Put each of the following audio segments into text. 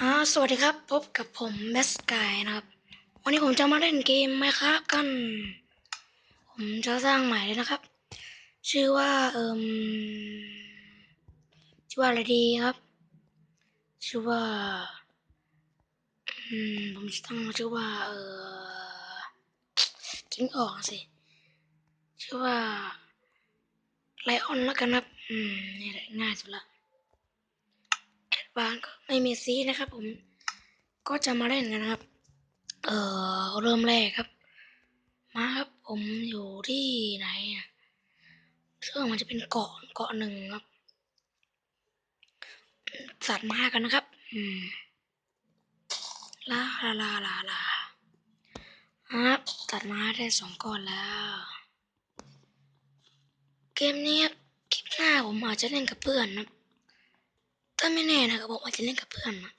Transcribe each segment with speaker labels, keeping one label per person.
Speaker 1: อ่าสวัสดีครับ พบกับผมแบสกายนะครับ วันนี้ผมจะมาเล่นเกมไหมครับกัน ผมจะสร้างใหม่เลยนะครับ ชื่อว่าเอิมชื่อว่าอะไรดีครับ ชื่อว่าอืมผมจะตั้งชื่อว่า เออคิดไม่ออกสิ ชื่อว่าไลออนแล้วกันครับ อืมนี่แหละง่ายสุดละ แอดวานก็ไม่มีซีนะครับ ผม ก็จะมาเล่นกันนะครับ เอ่อเริ่มแรกครับ มาครับผมอยู่ที่ไหนอะซึ่งมันจะเป็นเกาะเกาะหนึ่งครับ สัตว์มากันนะครับ อืมลาลาลาลาลาครับตัดมาได้สองก้อนแล้ว เกมนี้ครับคลิปหน้าผมอาจจะเล่นกับเพื่อนนะ ถ้าไม่แน่นะครับผมอาจจะเล่นกับเพื่อนนะ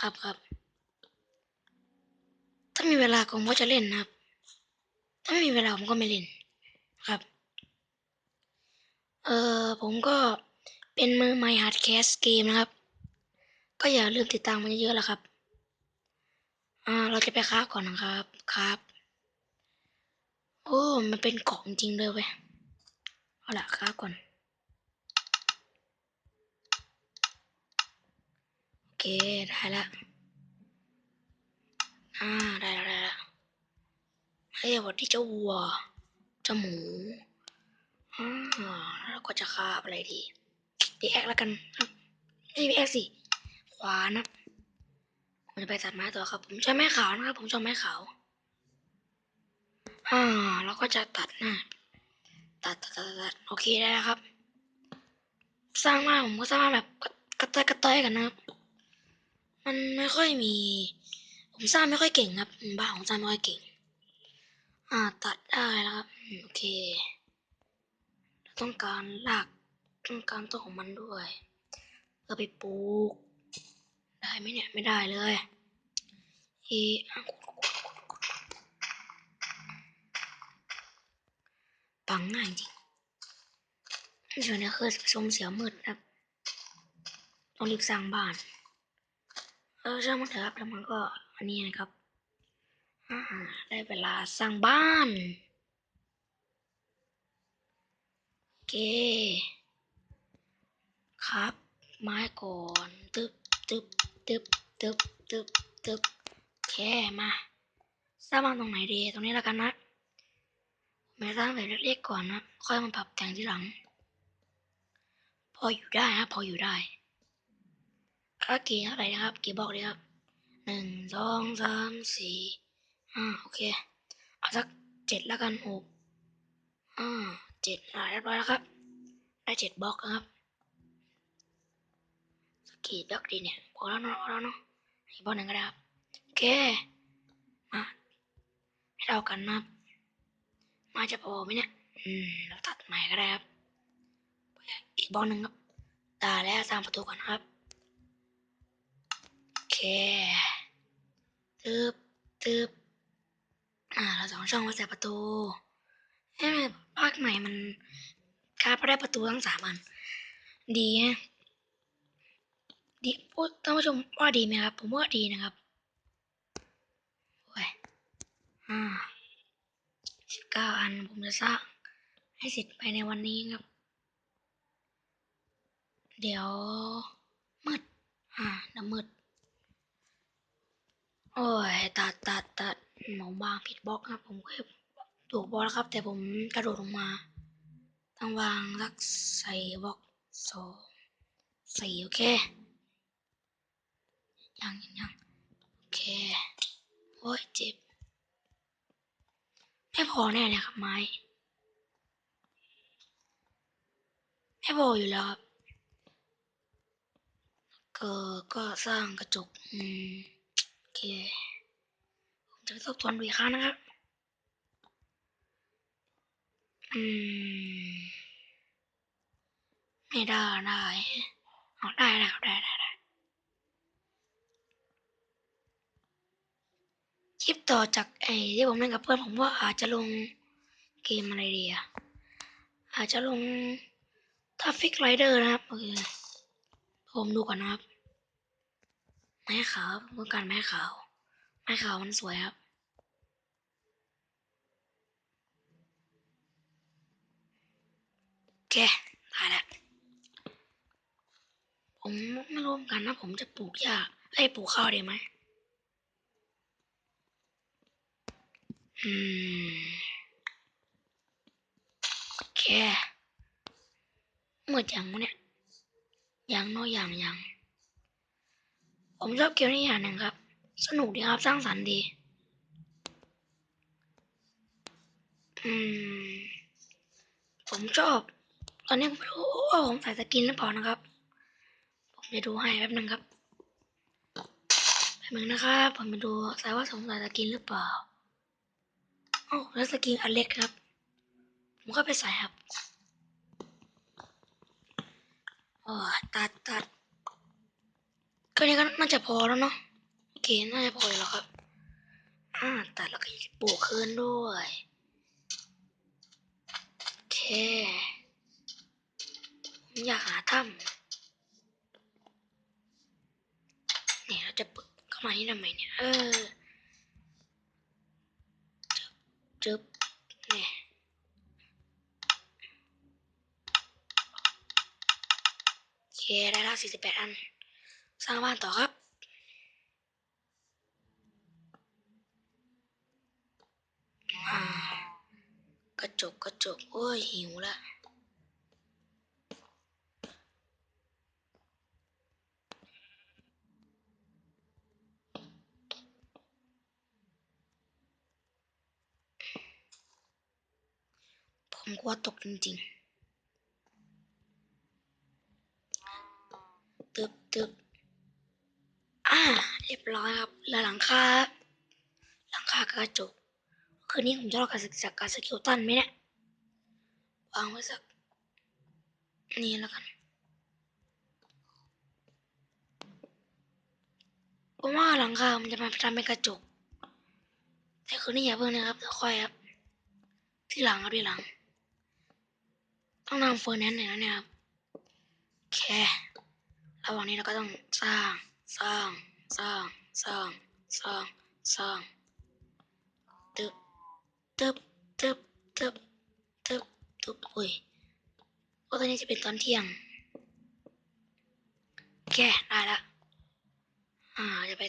Speaker 1: ครับครับ ถ้ามีเวลาผมก็จะเล่นนะครับ ถ้าไม่มีเวลาผมก็ไม่เล่นครับ เออผมก็เป็นมือใหม่หัดแคสเกมนะครับ ก็อย่าลืมติดตามมันเยอะๆล้วครับ อ่า เราจะไปค้าก่อนนะครับครับ โอ้ มันเป็นกล่องจริงเลยเว้ยเอาละค้าก่อน โอ เค ได้ละอ่า ได้แล้วได้แล้วเฮ้ยสวัสดีเจ้าวัว เจ้าหมูอ่าแล้วก็จะคาบอะไรดีดีแอคแล้วกันครับไม่ดีแอคสิ ขวานะผมจะไปตัดไม้ต่อครับ ผมชอบไม้ขาวนะครับ ผมชอบไม้ขาวอ่าแล้วก็จะตัดนะตัดตัดตัดตัดโอเคได้แล้วครับ สร้างมาผมก็สร้างมาแบบกระต้อยกระต้อยกันนะครับ มันไม่ค่อยมี ผมสร้างไม่ค่อยเก่งครับบ้านผมสร้างไม่ค่อยเก่ง อ่าตัดได้แล้วครับโอเค ต้องการรากต้องการต้นของมันด้วยเพื่อไปปลูก ได้ไหมเนี่ยไม่ได้เลยอีอะปังง่ายจริงส่วนนี้คือชมเสียมืดครับต้องรีบสร้างบ้าน ออช่างมันเถอะครับแล้วมันก็อันนี้นะครับได้เวลาสร้างบ้านโอเค ครับไม้ก่อนตึบตึบตึบตึบตึบตึบโอเคมาสร้างบ้านตรงไหนดีตรงนี้แล้วกันนะม่สร้างแบบเล็กๆก่อนนะ ค่อยมาปรับแต่งทีหลัง พออยู่ได้นะพออยู่ได้ ค่ากี่เท่าไหร่นะครับกี่บอกเลยครับหนึ่งสองสามสี่อ่าโอเค เอาสักเจ็ดแล้วกันหกอ่าเจ็ดอ่าเรียบร้อยแล้วครับ ได้เจ็ดบล็อกครับสกีบล็อกดีเนี่ยพอแล้วเนาะพอแล้วเนาะอีกบล็อกหนึ่งก็ได้ครับโอเคมาให้เรากันนะครับมาจะพอไหมเนี่ยอืมเราตัดใหม่ก็ได้ครับอีกบล็อกหนึ่งครับตาแล้วสร้างประตูก่อนครับ ตึบตึบอ่าเราสองช่องมาใส่ประตูเอ้ยภาคไหนมันคาบได้ประตูทั้งสามอัน ดีนะดีพูดท่านผู้ชมว่าดีไหมครับ ผมว่าดีนะครับโอ้ยอ่าสิบเก้าอันผมจะสร้างให้เสร็จภายในวันนี้ครับ เดี๋ยวมืดอ่าเดี๋ยวมืด โอ้ยตัดตัดตัดหมองบางผิดบล็อกครับผมเคยถูกบล็อกแล้วครับ แต่ผมกระโดดลงมาต้องวางสักใส่บล็อกสองสี่โอเคยังยังยังโอเคโอ้ยเจ็บไม่พอแน่เลยครับไม้ไม่พออยู่แล้วครับก็ก็สร้างกระจกอืม อเคผมจะไปทบทวนดูอีกครั้งนะครับ อืม ไม่ได้ได้เอาได้แล้วได้ได้ได้คลิปต่อจากไอ้ที่ผมเล่นกับเพื่อนผมว่าอาจจะลงเกมอะไรดีอะอาจจะลงทัฟฟิกไรเดอร์นะครับโอเคผมดูก่อนนะครับ ม้ขาวผมต้องการไม้ขาว ไม้ขาวมันสวยครับ โอเคได้แล้วผมไม่รู้เหมือนกันนะผมจะปลูกหญ้าไอ้ปลูกข้าวดีไหมอืมโอเคเมื่อจังวะเนี่ยยังน้อยอย่างยัง ผมชอบเกมนี้อย่างหนึ่งครับ สนุกดีครับสร้างสรรค์ดี อืม ผมชอบ ตอนนี้ผมไม่รู้ว่าผมใส่สกินหรือเปล่านะครับ ผมจะดูให้แป๊บนึงครับแป๊บนึงนะครับผมจะดูใส่ว่าผมใส่สกินหรือเปล่าโอ้แล้วสกินอันเล็กครับ ผมก็ไปใส่ครับโอ้ยตัดตัด ก็นี้ก็น่าจะพอแล้วเนาะโอเคน่าจะพอแล้วครับ อ่าตัดแล้วก็ปลูกคืนด้วยโอเคผมอยากหาถ้ำเนี่ยเราจะปึกเข้ามานี่ทำไมเนี่ยเออจึ๊บเนี่ยโอเคได้แล้วสี่สิบแปดอัน สร้างบ้านต่อครับกระจกกระจกโอ้ยหิวละผมกลัวตกจริงๆตึบตึบ เรียบร้อยครับแล้วหลังคาครับหลังคากระจก คืนนี้ผมจะรอการศึกษาการสกิลตันไหมเนี่ยวางไว้สักนี่แล้วกันผมว่าหลังคา มันจะมาทำเป็นกระจก แต่คืนนี้อย่าเพิ่งนะครับเดี๋ยวค่อยครับ ที่หลังครับที่หลัง ต้องนำเฟอร์แนนซ์หน่อยนะเนี่ยครับโอเคระหว่างนี้เราก็ต้องสร้างสร้าง สร้างสร้างสร้างสร้างตึบตึบตึบตึบตึบตึบอุ้ยเพราะตอนนี้จะเป็นตอนเที่ยงโอเคได้ละอ่าจะไป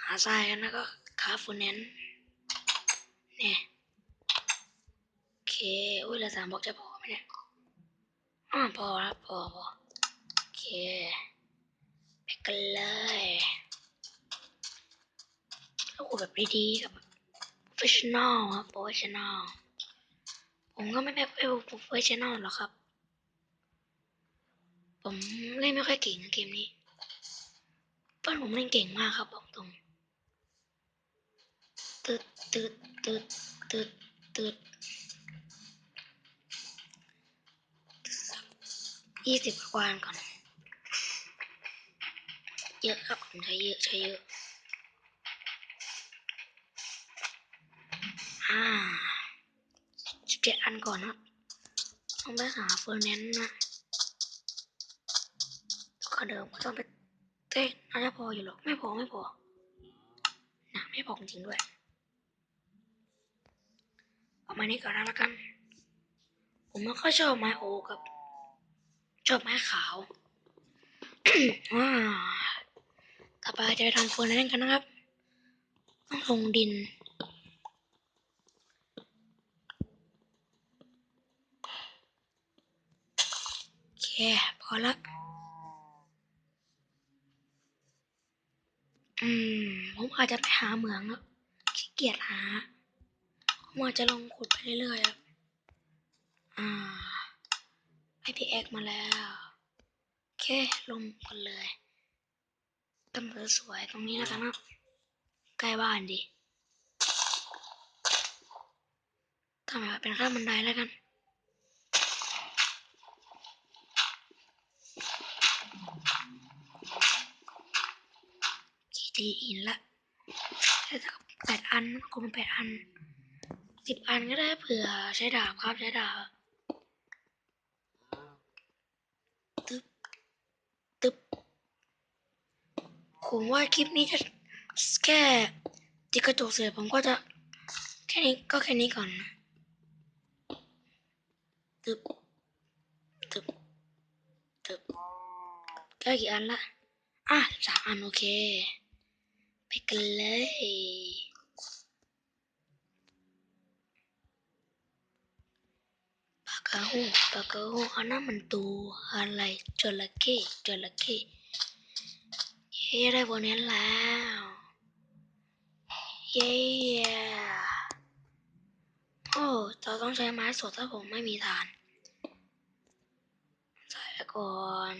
Speaker 1: หาทรายกันแล้วก็คาฟูเนนเนี่ยโอเคอุ้ยเหลือสามบล็อกจะพอไหมเนี่ยอ่าพอแล้วพอพอโอเค กันเลยแล้วกูแบบดีๆกับ professional ครับ professional ผมก็ไม่แบบเอว professional หรอกครับ ผมเล่นไม่ค่อยเก่งเกมนี้เพื่อนผมเล่นเก่งมากครับบอกตรงตึดตึดตึดตึดตึดยี่สิบกว่าก่อน เยอะครับผมใช้เยอะใช้เยอะอ่าสิบเจ็ดอันก่อนครับต้องไปหาเฟอร์แนนนะก็เดิมก็ต้องไปเต้น่าจะพออยู่หรอกไม่พอไม่พอนะไม่พอจริงด้วย เอาไม้นี้ก่อนนะละกัน ผมไม่ค่อยชอบไม้โอกับ ชอบไม้ขาว อ่า ต่อไปจะไปทำเฟอร์แนนซ์กันนะครับ ต้องลงดิน โอเค พอละ อืม ผมอาจจะไปหาเหมืองครับขี้เกียจหา ผมอาจจะลงขุดไปเรื่อยๆครับ อ่าไอพีเอ็กมาแล้ว โอเค ลงกันเลย ต้นไม้สวยตรงนี้แล้วกันครับ ใกล้บ้านดีทำไมเป็นขั้นบันไดแล้วกันกี่ทีอินละแต่ถ้าแปดอันคงแปดอันสิบอันก็ได้เผื่อใช้ดาบครับใช้ดาบตึ๊บตึ๊บ ผมว่าคลิปนี้จะแค่ติดกระจกเสร็จผมก็จะแค่นี้ก็แค่นี้ก่อนนะตึบตึบตึบได้กี่อันละอะสามอันโอเค ไปกันเลยปากกาหูปากกาหูอันนั้นมันตัวอะไรจระเข้จระเข้ เย้ได้บนนี้แล้ว เย้โอ้เราต้องใช้ไม้สดถ้าผมไม่มีฐาน ใส่ไปก่อน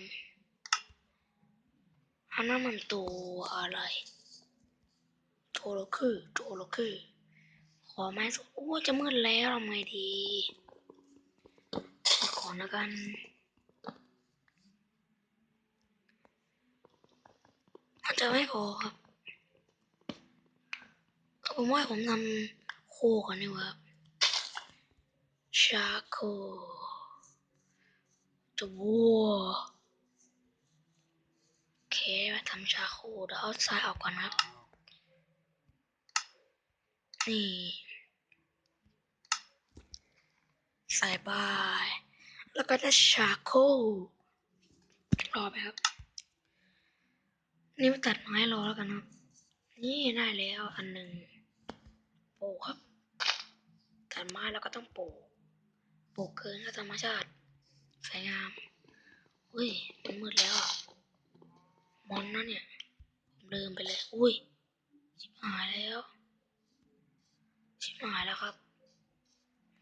Speaker 1: อันนั้นมันตัวอะไรโจโลคือโจโลคือ ขอไม้สดโอ้จะมืดแล้วทำไงดี ก่อนนะกัน มัน จะไม่พอครับผมว่าผมทำโคก่อนดีกว่าครับชาโคจะวัวโอเคมาทำชาโคเดี๋ยวเอาทรายออกก่อนนะครับ นี่ใส่ไปแล้วก็ได้ชาโครอไปครับ นี่มาตัดไม้รอแล้วกันครับ นี่ได้แล้วอันหนึ่งปลูกครับ ตัดไม้แล้วก็ต้องปลูก ปลูกเกินก็ธรรมชาติสวยงาม อุ้ยมันมืดแล้วอะมอนนะเนี่ยผมลืมไปเลย อุ้ย ชิบหายแล้ว ชิบหายแล้วครับ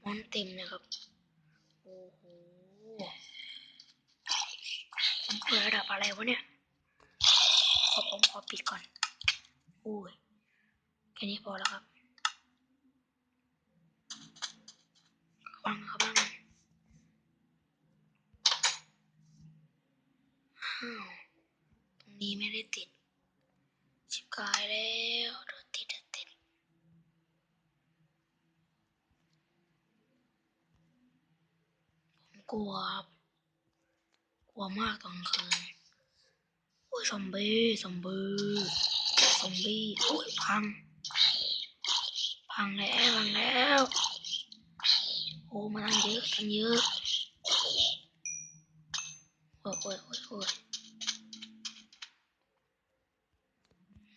Speaker 1: มอนเต็มเลยครับ โอ้โหมันเปิดระดับอะไรวะเนี่ย อผมขอปิดก่อนอุ้ยแค่นี้พอแล้วครับวางครับวางอ้าวตรงนี้ไม่ได้ติด ชิบกายแล้วโดนติดติดผมกลัวครับกลัวมากตอนคืน อ้ยซอมบี้ซอมบี้ซอมบี้โอ้ยพัง พังแล้วพังแล้วโอ้มาตั้งเยอะตั้งเยอะโอ้ยโอ้ยโอ้ยโอ้ย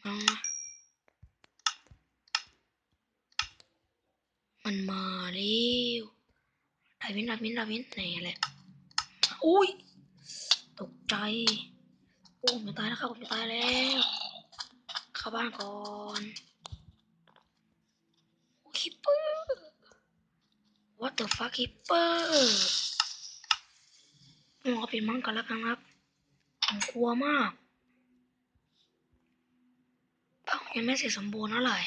Speaker 1: เอานมันมาแล้วดาวินดาวินดาวินไหนแหละอุ้ยตกใจ ผมจะตายแล้วครับผมจะตายแล้วเข้าบ้านก่อนโอ้คิปเปอร์ What the fuck คิปเปอร์ผมขอปิดมังก่อนแล้วกันครับผมกลัวมากเป้ายังไม่เสร็จสมบูรณ์เท่าไหร่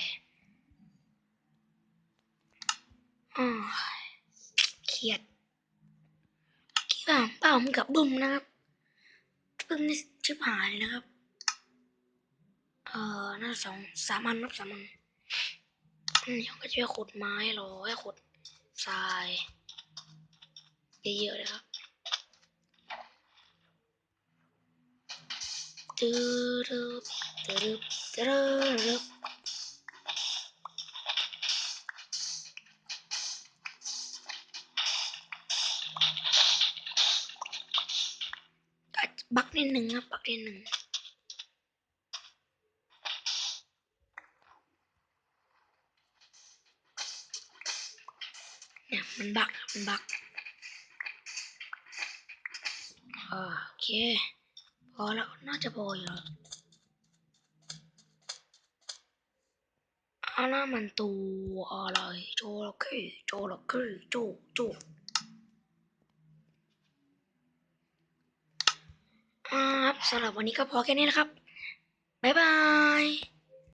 Speaker 1: อ้าเครียดคิดว่าเป้าผมกับดุมนะครับดุมนี่ ชิบหายเลยนะครับ เอ่อน่าสองสามอันนับสามอันอืมเดี๋ยวก็จะไปขุดไม้รอให้ขุดทรายเยอะๆเลยครับตืดรึบตืดรึบตืด จจะบักนิดหนึ่งครับบักนิดหนึ่งเนี่ยมันบักมันบักอ่าโอเค พอแล้วน่าจะพออยู่แล้วอันนั้นมันตัวอะไรโจระเข้โจระเข้โจโจอ่า ครับสำหรับวันนี้ก็พอแค่นี้นะครับ บ๊ายบาย